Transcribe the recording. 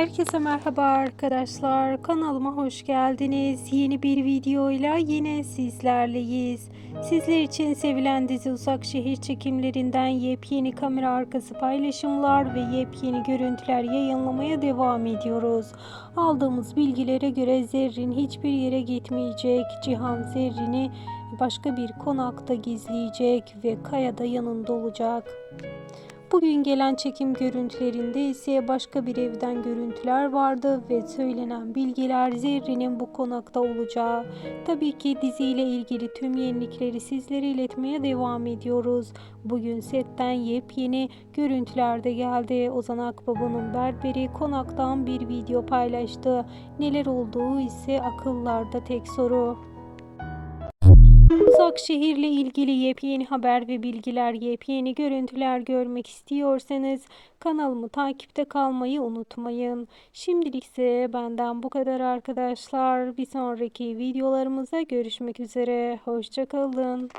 Herkese merhaba arkadaşlar. Kanalıma hoş geldiniz. Yeni bir videoyla yine sizlerleyiz. Sizler için sevilen dizi Uzak Şehir çekimlerinden yepyeni kamera arkası paylaşımlar ve yepyeni görüntüler yayınlamaya devam ediyoruz. Aldığımız bilgilere göre Zerrin hiçbir yere gitmeyecek. Cihan Zerrin'i başka bir konakta gizleyecek ve Kaya da yanında olacak. Bugün gelen çekim görüntülerinde ise başka bir evden görüntüler vardı ve söylenen bilgiler Zerrin'in bu konakta olacağı. Tabii ki diziyle ilgili tüm yenilikleri sizlere iletmeye devam ediyoruz. Bugün setten yepyeni görüntüler de geldi. Ozan Akbaba'nın berberi konaktan bir video paylaştı. Neler olduğu ise akıllarda tek soru. Uzak şehirle ilgili yepyeni haber ve bilgiler, yepyeni görüntüler görmek istiyorsanız kanalımı takipte kalmayı unutmayın. Şimdilik ise benden bu kadar arkadaşlar. Bir sonraki videolarımıza görüşmek üzere. Hoşçakalın.